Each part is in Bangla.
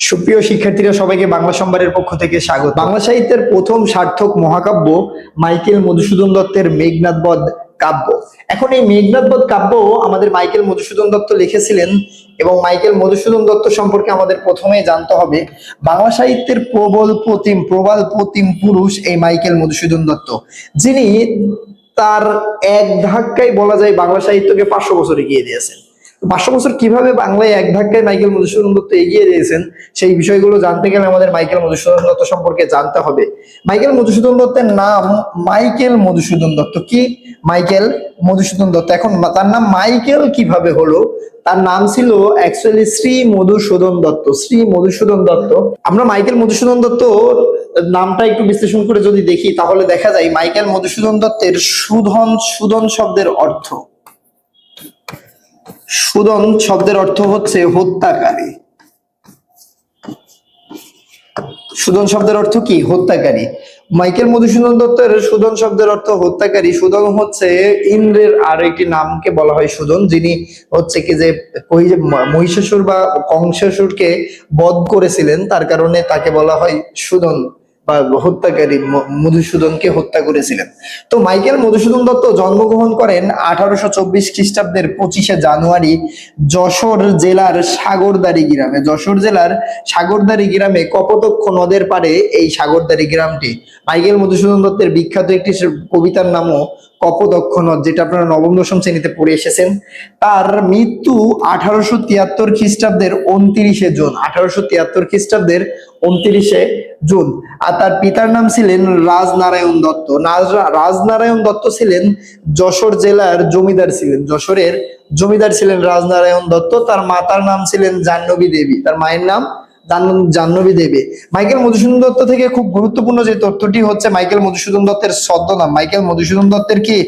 সুপ্রিয় শিক্ষার্থীরা, সবাইকে বাংলা সম্ভারের পক্ষ থেকে স্বাগত। বাংলা সাহিত্যের প্রথম সার্থক মহাকাব্য মাইকেল মধুসূদন দত্তের মেঘনাথ বধ কাব্য। এখন এই মেঘনাথ বধ কাব্য আমাদের মাইকেল মধুসূদন দত্ত লিখেছিলেন এবং মাইকেল মধুসূদন দত্ত সম্পর্কে আমাদের প্রথমে জানতে হবে, বাংলা সাহিত্যের প্রবল প্রতিম, প্রবাল প্রতিম পুরুষ এই মাইকেল মধুসূদন দত্ত। যিনি তার এক ধাক্কায় বলা যায় বাংলা সাহিত্যকে পাঁচশো বছর এগিয়ে দিয়েছেন। পাঁচশো বছর কীভাবে বাংলায় এক ধাক্কায় মাইকেল মধুসূদন দত্ত এগিয়ে দিয়েছেন সেই বিষয়গুলো জানতে গেলে আমাদের মাইকেল মধুসূদন দত্ত সম্পর্কে জানতে হবে। মাইকেল মধুসূদন দত্তের নাম মাইকেল মধুসূদন দত্ত কি? মাইকেল মধুসূদন দত্ত। এখন তার নাম মাইকেল কীভাবে হলো? তার নাম ছিল অ্যাকচুয়ালি শ্রী মধুসূদন দত্ত। শ্রী মধুসূদন দত্ত। আমরা মাইকেল মধুসূদন দত্ত নামটা একটু বিশ্লেষণ করে যদি দেখি, তাহলে দেখা যায় মাইকেল মধুসূদন দত্তের সুধন সুদন শব্দের অর্থ। সুদন শব্দের অর্থ হচ্ছে হত্যাকারী। সুদন শব্দের অর্থ কি? হত্যাকারী। মাইকেল মধুসূদন দত্তের সুদন শব্দের অর্থ হত্যাকারী। সুদন হচ্ছে ইন্দ্রের আর একটি নামকে বলা হয় সুদন, যিনি হচ্ছে কি যে ওই যে মহিষাসুর বা কংসাসুরকে বধ করেছিলেন, তার কারণে তাকে বলা হয় সুদন। বা হত্যাকারী মধুসূদনকে হত্যা করেছিলেন। তো মাইকেল মধুসূদন দত্ত জন্মগ্রহণ করেন আঠারোশো চব্বিশ খ্রিস্টাব্দের পঁচিশে জানুয়ারি যশোর জেলার সাগরদারি গ্রামে। যশোর জেলার সাগরদারি গ্রামে কপতক্ষ নদের পারে এই সাগরদারি গ্রামটি। মাইকেল মধুসূদন দত্তের বিখ্যাত একটি কবিতার নামও কপোতক্ষ নদ, যেটা আপনারা নবম, দশম শ্রেণীতে পড়ে এসেছেন, তার মৃত্যু আঠারোশো তিয়াত্তর খ্রিস্টাব্দের উনত্রিশে জুন, আঠারোশো তিয়াত্তর খ্রিস্টাব্দের উনত্রিশে জুন। আর তার পিতার নাম ছিলেন রাজনারায়ণ দত্ত। রাজনারায়ণ দত্ত ছিলেন যশোর জেলার জমিদার ছিলেন। যশোরের জমিদার ছিলেন রাজনারায়ণ দত্ত। তার মাতার নাম ছিলেন জাহ্নবী দেবী। তার মায়ের নাম জাহ্নবী দেবী। মাইকেল মধুসূদন দত্ত থেকে খুব গুরুত্বপূর্ণ যে তথ্যটি হচ্ছে মাইকেল মধুসূদন দত্তের ছদ্ম নাম। মাইকেল মধুসূদন দত্তের কি?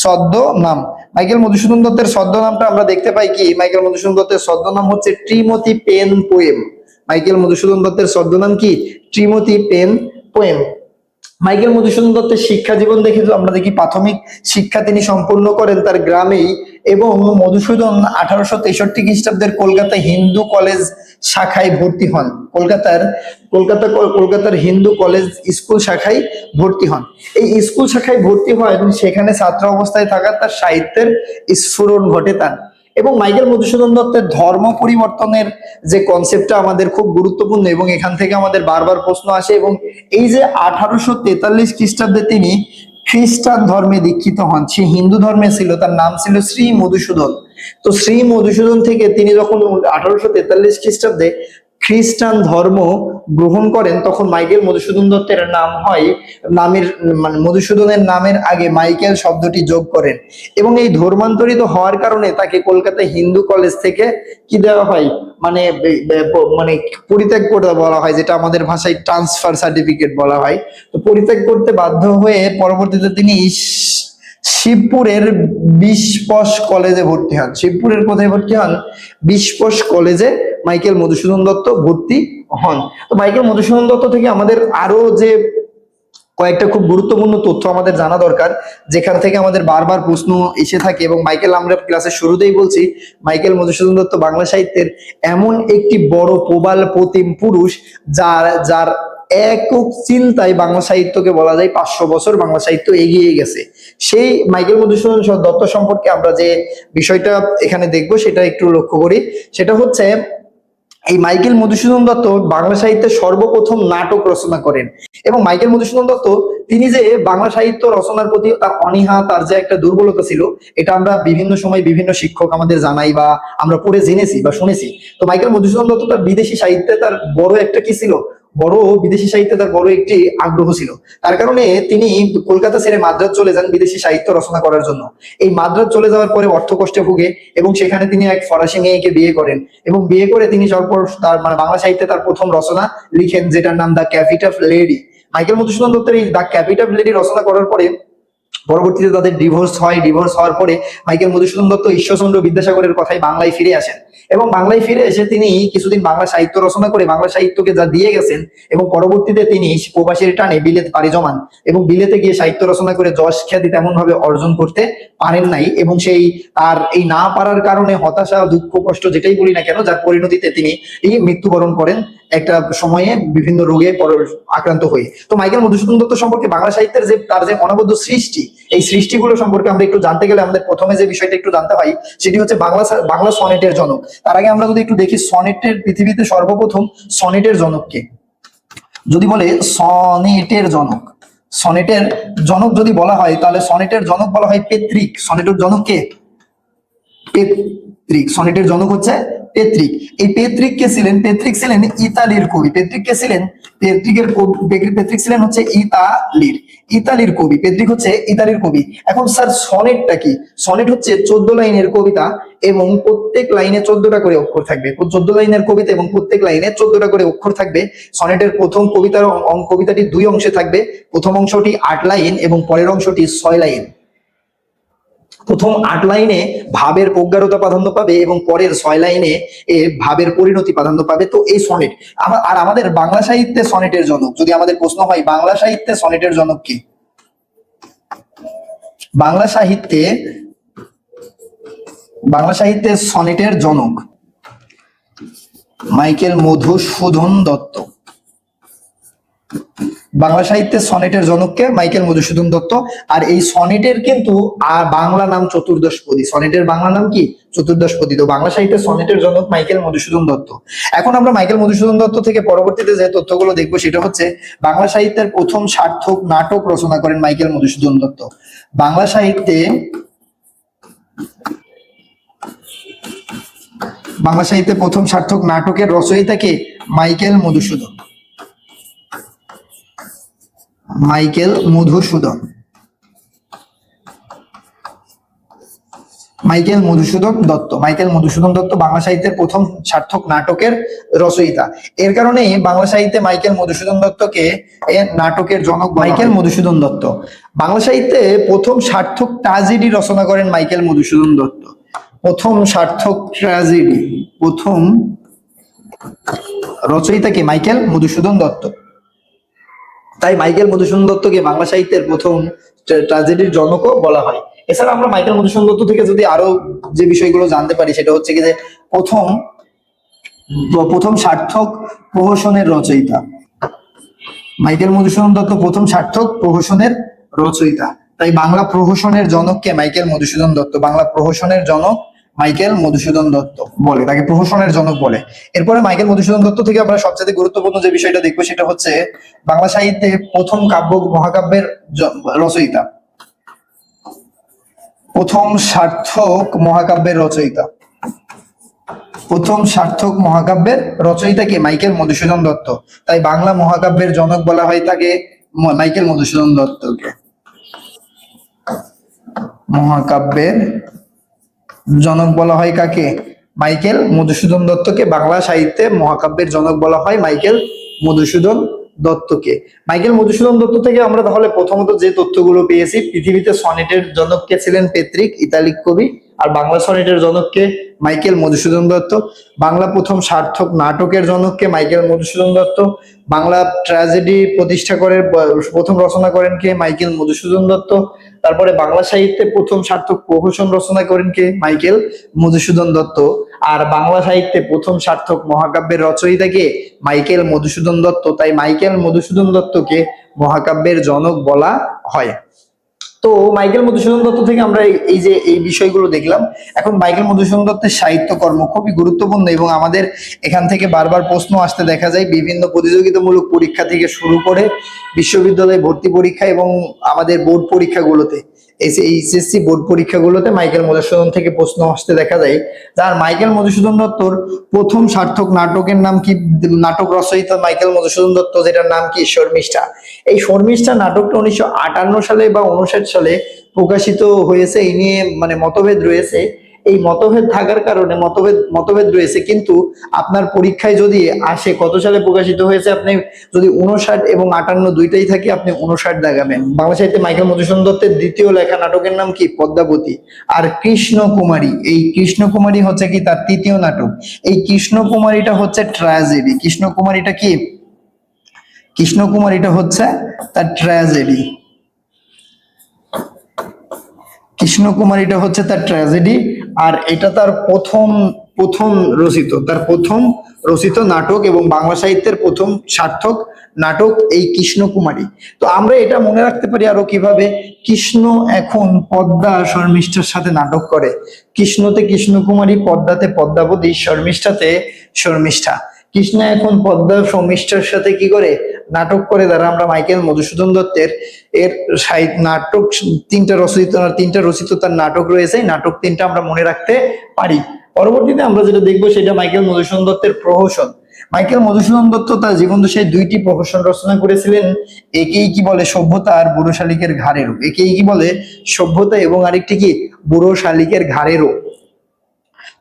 ছদ্ম নাম। মাইকেল মধুসূদন দত্তের ছদ্ম নামটা আমরা দেখতে পাই কি? মাইকেল মধুসূদন দত্তের ছদ্ম নাম হচ্ছে Timothy pen poem. Michael Madhusudan দত্তের ছদ্মনাম কি? Timothy pen poem. Michael Madhusudan দত্তের শিক্ষা জীবন দেখে আমরা দেখি প্রাথমিক শিক্ষা তিনি সম্পূর্ণ করেন তার গ্রামেই এবং মধুসূদন আঠারোশো তেষট্টি খ্রিস্টাব্দের কলকাতা হিন্দু কলেজ শাখায় ভর্তি হন। কলকাতার, কলকাতা, কলকাতার হিন্দু কলেজ স্কুল শাখায় ভর্তি হন। এই স্কুল শাখায় ভর্তি হন সেখানে ছাত্র অবস্থায় থাকা তার সাহিত্যের স্ফুরণ ঘটে তার। এবং মাইকেল মধুসূদন দত্তের ধর্ম পরিবর্তনের যে কনসেপ্টটা আমাদের খুব গুরুত্বপূর্ণ এবং এখান থেকে আমাদের বারবার প্রশ্ন আসে এবং এই যে আঠারোশো তেতাল্লিশ খ্রিস্টাব্দে তিনি খ্রিস্টান ধর্মে দীক্ষিত হন, সে হিন্দু ধর্মে ছিল, তার নাম ছিল শ্রী মধুসূদন। তো শ্রী মধুসূদন থেকে তিনি যখন আঠারোশো তেতাল্লিশ খ্রিস্টাব্দে খ্রিস্টান ধর্ম গ্রহণ করেন, তখন মাইকেল মধুসূদন দত্তের নাম হয়, নামের মানে মধুসূদনের নামের আগে মাইকেল শব্দটি যোগ করেন। এবং এই ধর্মান্তরিত হওয়ার কারণে তাকে কলকাতা হিন্দু কলেজ থেকে কি দেওয়া হয়? মানে মানে পরিত্যাগ করতে বলা হয়, যেটা আমাদের ভাষায় ট্রান্সফার সার্টিফিকেট বলা হয়। তো পরিত্যাগ করতে বাধ্য হয়ে পরবর্তীতে তিনি শিবপুরের বিশপস কলেজে ভর্তি হন। শিবপুরের কোথায় ভর্তি হন? বিশপস কলেজে মাইকেল মধুসূদন দত্ত ভর্তি হন। তো মাইকেল মধুসূদন দত্ত থেকে আমাদের আরও যে কয়েকটা খুব গুরুত্বপূর্ণ তথ্য আমাদের জানা দরকার, যেখান থেকে আমাদের বারবার প্রশ্ন এসে থাকে এবং মাইকেল, আমরা ক্লাসের শুরুতেই বলছি, মাইকেল মধুসূদন দত্ত বাংলা সাহিত্যের এমন একটি বড় প্রবাল প্রতিম পুরুষ যার যার একক চিন্তায় বাংলা সাহিত্যকে বলা যায় পাঁচশো বছর বাংলা সাহিত্য এগিয়ে গেছে। সেই মাইকেল মধুসূদন দত্ত সম্পর্কে আমরা যে বিষয়টা এখানে দেখব, সেটা একটু লক্ষ্য করি। সেটা হচ্ছে, এই মাইকেল মধুসূদন দত্ত বাংলা সাহিত্যে সর্বপ্রথম নাটক রচনা করেন। এবং মাইকেল মধুসূদন দত্ত, তিনি যে বাংলা সাহিত্য রচনার প্রতি তার অনীহা, তার যে একটা দুর্বলতা ছিল, এটা আমরা বিভিন্ন সময় বিভিন্ন শিক্ষক আমাদের জানাই বা আমরা পড়ে জেনেছি বা শুনেছি। তো মাইকেল মধুসূদন দত্ত তার বিদেশি সাহিত্যে তার বড় একটা কি ছিল? বড় বিদেশি সাহিত্যে তার বড় একটি আগ্রহ ছিল। তার কারণে তিনি কলকাতা ছেড়ে মাদ্রাজ চলে যান বিদেশি সাহিত্য রচনা করার জন্য। এই মাদ্রাজ চলে যাওয়ার পরে অর্থ কষ্টে ভুগে এবং সেখানে তিনি এক ফরাসি মেয়েকে বিয়ে করেন এবং বিয়ে করে তিনি তারপর তার মানে বাংলা সাহিত্যে তার প্রথম রচনা লিখেন যেটার নাম the capital lady Michael Madhusudan দত্তের এই দ্য ক্যাপিটাল লেডি রচনা করার পরে পরবর্তীতে তাদের ডিভোর্স হয় ডিভোর্স হওয়ার পরে মাইকেল মধুসূদন দত্ত ঈশ্বরচন্দ্র বিদ্যাসাগরের কথায় বাংলায় ফিরে আসেন এবং বাংলায় ফিরে এসে তিনি কিছুদিন বাংলা সাহিত্য রচনা করে বাংলা সাহিত্যকে যা দিয়ে গেছেন এবং পরবর্তীতে তিনি প্রবাসীর টানে বিলেত পাড়ি জমান এবং বিলেতে গিয়ে সাহিত্য রচনা করে যশ খ্যাতি তেমন ভাবে অর্জন করতে পারেন নাই এবং সেই তার এই না পারার কারণে হতাশা, দুঃখ, কষ্ট যেটাই বলি না কেন, যার পরিণতিতে তিনি এই মৃত্যুবরণ করেন একটা সময়ে বিভিন্ন রোগে আক্রান্ত হয়ে তো মাইকেল মধুসূদন দত্ত সম্পর্কে বাংলা সাহিত্যের যে, তার যে অনবদ্য সৃষ্টি, এই সৃষ্টিগুলো সম্পর্কে আমরা একটু জানতে গেলে আমাদের প্রথমে যে বিষয়টা একটু জানতে হয় সেটি হচ্ছে বাংলা বাংলা সনেটের জনক। তার আগে আমরা যদি একটু দেখি সনেটের পৃথিবীতে সর্বপ্রথম সনেটের জনককে যদি বলে সনেটের জনক সনেটের জনক যদি বলা হয়, তাহলে সনেটের জনক বলা হয় পেত্রিক। সনেটের জনক কে? পেত্রিক। সনেটের জনক হচ্ছে পেত্রিক। এই পেত্রিক কে ছিলেন? পেত্রিক ছিলেন ইতালির কবি। পেত্রিক কে ছিলেন? পেত্রিকের পেত্রিক ছিলেন হচ্ছে ইতালির ইতালির কবি। পেত্রিক হচ্ছে ইতালির কবি। এখন স্যার, সনেটটা কি? সনেট হচ্ছে চোদ্দ লাইনের কবিতা এবং প্রত্যেক লাইনে চোদ্দটা করে অক্ষর থাকবে। চোদ্দ লাইনের কবিতা এবং প্রত্যেক লাইনে চোদ্দটা করে অক্ষর থাকবে। সনেটের প্রথম কবিতার কবিতাটি দুই অংশে থাকবে। প্রথম অংশটি আট লাইন এবং পরের অংশটি ছয় লাইন। প্রথম আট লাইনে ভাবের প্রজ্ঞারতা প্রাধান্য পাবে এবং পরের ছয় লাইনে এ ভাবের পরিণতি প্রাধান্য পাবে। তো এই সনেট আর আমাদের বাংলা সাহিত্যে সনেটের জনক, যদি আমাদের প্রশ্ন হয়, বাংলা সাহিত্যে সনেটের জনক কি? বাংলা সাহিত্যে বাংলা সাহিত্যে সনেটের জনক মাইকেল মধুসূদন দত্ত। বাংলা সাহিত্যের সনেটের জনককে মাইকেল মধুসূদন দত্ত। আর এই সনেটের কিন্তু আর বাংলা নাম চতুর্দশপদী সনেটের বাংলা নাম কি? চতুর্দশপদী তো বাংলা সাহিত্যের সনেটের জনক মাইকেল মধুসূদন দত্ত। এখন আমরা মাইকেল মধুসূদন দত্ত থেকে পরবর্তীতে যে তথ্যগুলো দেখব, সেটা হচ্ছে বাংলা সাহিত্যের প্রথম সার্থক নাটক রচনা করেন মাইকেল মধুসূদন দত্ত। বাংলা সাহিত্যে বাংলা সাহিত্যে প্রথম সার্থক নাটকের রচয়িতাকে Michael Madhusudan. Michael Madhusudan. Michael Madhusudan Dutt. Michael Madhusudan Dutt Bangla সাহিত্যের প্রথম সার্থক নাটকের রচয়িতা। এর কারণে বাংলা সাহিত্যে মাইকেল মধুসূদন দত্তকে নাটকের জনক মাইকেল মধুসূদন দত্ত। বাংলা সাহিত্যে প্রথম সার্থক ট্রাজেডি রচনা করেন মাইকেল মধুসূদন দত্ত। প্রথম সার্থক ট্রাজেডি প্রথম রচয়িতা রচয়িতাকে মাইকেল মধুসূদন দত্ত। তাই মাইকেল মধুসূদন দত্তকে বাংলা সাহিত্যের প্রথম ট্রাজেডির জনকও বলা হয়। এছাড়া আমরা মাইকেল মধুসূদন দত্ত থেকে যদি আরও যে বিষয়গুলো জানতে পারি, সেটা হচ্ছে কি যে প্রথম প্রথম সার্থক প্রহসনের রচয়িতা। মাইকেল মধুসূদন দত্ত প্রথম সার্থক প্রহসনের রচয়িতা। তাই বাংলা প্রহসনের জনককে মাইকেল মধুসূদন দত্ত, বাংলা প্রহসনের জনক মাইকেল মধুসূদন দত্ত বলে, তাকে প্রহসনের জনক বলে। এরপরে মাইকেল মধুসূদন দত্ত থেকে আমরা সবচেয়ে গুরুত্বপূর্ণ যে বিষয়টা দেখব, সেটা হচ্ছে বাংলা সাহিত্যে প্রথম কাব্য, মহাকাব্যের রচয়িতা। প্রথম সার্থক মহাকাব্যের রচয়িতা। প্রথম সার্থক মহাকাব্যের রচয়িতাকে মাইকেল মধুসূদন দত্ত। তাই বাংলা মহাকাব্যের জনক বলা হয় তাকে মাইকেল মধুসূদন দত্তকে। মহাকাব্যের জনক বলা হয় কাকে? মাইকেল মধুসূদন দত্তকে। বাংলা সাহিত্যে মহাকাব্যের জনক বলা হয় মাইকেল মধুসূদন দত্তকে। মাইকেল মধুসূদন দত্ত থেকে আমরা তাহলে প্রথমত যে তথ্যগুলো পেয়েছি, পৃথিবীতে সনেটের জনক কে ছিলেন পেত্রিক, ইতালিক কবি, আর বাংলা সনেটের জনককে মাইকেল মধুসূদন দত্ত। বাংলা প্রথম সার্থক নাটকের জনককে মাইকেল মধুসূদন দত্ত। বাংলা ট্র্যাজেডি প্রতিষ্ঠা করে প্রথম রচনা করেন কে? মাইকেল মধুসূদন দত্ত। তারপরে বাংলা সাহিত্যে প্রথম সার্থক প্রহসন রচনা করেন কে? মাইকেল মধুসূদন দত্ত। আর বাংলা সাহিত্যে প্রথম সার্থক মহাকাব্যের রচয়িতা কে? মাইকেল মধুসূদন দত্ত। তাই মাইকেল মধুসূদন দত্তকে মহাকাব্যের জনক বলা হয়। তো মাইকেল মধুসূদন দত্ত থেকে আমরা এই- যে এই বিষয়গুলো দেখলাম, এখন মাইকেল মধুসূদন দত্তের সাহিত্যকর্ম খুবই গুরুত্বপূর্ণ এবং আমাদের এখান থেকে বারবার প্রশ্ন আসতে দেখা যায়, বিভিন্ন প্রতিযোগিতামূলক পরীক্ষা থেকে শুরু করে বিশ্ববিদ্যালয়ে ভর্তি পরীক্ষা এবং আমাদের বোর্ড পরীক্ষাগুলোতে। এইচএসসি বোর্ড পরীক্ষাগুলোতে মাইকেল মধুসূদন থেকে প্রশ্ন আসতে দেখা যায়, যার মাইকেল মধুসূদন দত্তর প্রথম সার্থক নাটকের নাম কি? নাটক রচয়িতা মাইকেল মধুসূদন দত্ত, যেটার নাম কি? শর্মিষ্ঠা এই শর্মিষ্ঠা নাটকটা উনিশশো আটান্ন সালে বা উনষাট সালে প্রকাশিত হয়েছে, এই নিয়ে মানে মতভেদ রয়েছে। এই মতভেদ থাকার কারণে মতভেদ মতভেদ রয়েছে। কিন্তু আপনার পরীক্ষায় যদি আসে, কত সালে প্রকাশিত হয়েছে, আপনি যদি উনষাট এবং আটান্ন দুইটাই থাকে, আপনি উনষাট দেখাবেন বাংলা সাহিত্যে মাইকেল মধুসূদন দত্তের দ্বিতীয় লেখা নাটকের নাম কি? পদ্মাবতী। আর কৃষ্ণ কুমারী এই কৃষ্ণ কুমারী হচ্ছে কি? তার তৃতীয় নাটক। এই কৃষ্ণ কুমারীটা হচ্ছে ট্র্যাজেডি। কৃষ্ণ কুমারীটা কি? কৃষ্ণ কুমারীটা হচ্ছে তার ট্র্যাজেডি। কৃষ্ণ কুমারীটা হচ্ছে তার ট্র্যাজেডি। আর এটা তার প্রথম প্রথম রচিত, তার প্রথম রচিত নাটক এবং বাংলা সাহিত্যের প্রথম সার্থক নাটক এই কৃষ্ণকুমারী। তো আমরা এটা মনে রাখতে পারি আরও কীভাবে? কৃষ্ণ এখন পদ্মা শর্মিষ্ঠার সাথে নাটক করে। কৃষ্ণতে কৃষ্ণকুমারী, পদ্মাতে পদ্মাবতী, শর্মিষ্ঠাতে শর্মিষ্ঠা। কৃষ্ণ এখন পদ্মা শর্মিষ্ঠার সাথে কি করে? নাটক করে দ্বারা আমরা মাইকেল মধুসূদন দত্তের এর নাটক, তিনটা রচিত তিনটা রচিত তার নাটক রয়েছে নাটক তিনটা আমরা মনে রাখতে পারি। পরবর্তীতে আমরা যেটা দেখব সেটা মাইকেল মধুসূদন দত্তের প্রহসন। মাইকেল মধুসূদন দত্ত তার জীবন দশায় দুইটি প্রহসন রচনা করেছিলেন। একেই কি বলে সভ্যতা আর বুড়ো শালিকের ঘাড়েরও? একেই কি বলে সভ্যতা এবং আরেকটি কি? বুড়ো শালিকের ঘাড়েরও।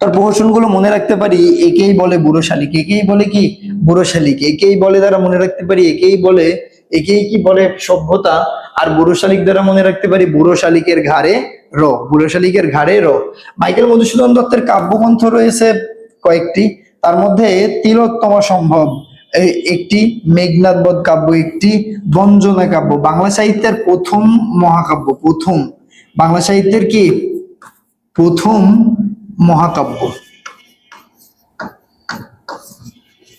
তার প্রহসনগুলো মনে রাখতে পারি, একেই বলে বুড়ো শালিক, একেই বলে কি? বুড়ো শালিক, একেই বলে দ্বারা মনে রাখতে পারি, একেই বলে, একেই কি বলে সভ্যতা, আর বুড়ো শালিক দ্বারা মনে রাখতে পারি বুড়ো শালিকের ঘাড়ে র, বুড়ো শালিকের ঘাড়ে র। মাইকেল মধুসূদন দত্তের কাব্যগ্রন্থ রয়েছে কয়েকটি, তার মধ্যে তিলোত্তমা সম্ভব একটি মেঘনাথ বধ কাব্য, একটি বঞ্জনা কাব্য। বাংলা সাহিত্যের প্রথম মহাকাব্য, প্রথম। বাংলা সাহিত্যের কি? প্রথম মহাকাব্য।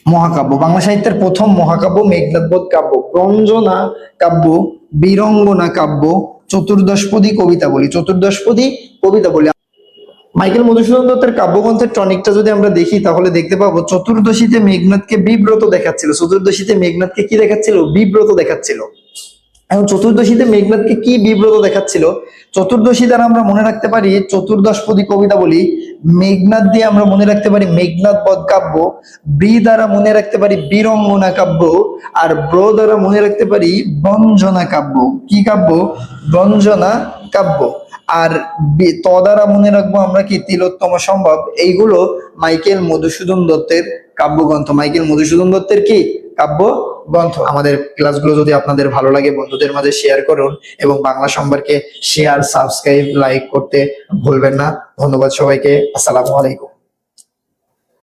মহাকাব্য, বাংলা সাহিত্যের প্রথম মহাকাব্য মেঘনাদবোধ কাব্য, রঞ্জনা কাব্য, বীরঙ্গনা কাব্য, চতুর্দশপদী কবিতা বলি, চতুর্দশপদী কবিতা বলি। মাইকেল মধুসূদন দত্তের কাব্যগ্রন্থের টনিকটা যদি আমরা দেখি, তাহলে দেখতে পাবো চতুর্দশীতে মেঘনাথকে বিব্রত দেখাচ্ছিল। চতুর্দশীতে মেঘনাথকে কি দেখাচ্ছিল? বিব্রত দেখাচ্ছিল। এখন চতুর্দশীতে মেঘনাথকে কি বিব্রত দেখাচ্ছিল? চতুর্দশী দ্বারা আমরা মনে রাখতে পারি চতুর্দশপদী কবিতা বলি মেঘনাথ দিয়ে আমরা মনে রাখতে পারি মেঘনাথ বধ কাব্য, বি দ্বারা মনে রাখতে পারি বীরঙ্গনা কাব্য, আর ব্র দ্বারা মনে রাখতে পারি বঞ্জনা কাব্য। কি কাব্য? বঞ্জনা কাব্য। আর ত দ্বারা মনে রাখব আমরা কি? তিলোত্তম সম্ভব। এইগুলো মাইকেল মধুসূদন দত্তের কাব্যগ্রন্থ। মাইকেল মধুসূদন দত্তের কি কাব্য? আমাদের ক্লাসগুলো যদি আপনাদের ভালো লাগে, বন্ধুদের মাঝে শেয়ার করুন এবং বাংলা সম্পর্কে শেয়ার সাবস্ক্রাইব লাইক করতে ভুলবেন না। ধন্যবাদ সবাইকে। আসসালামু আলাইকুম।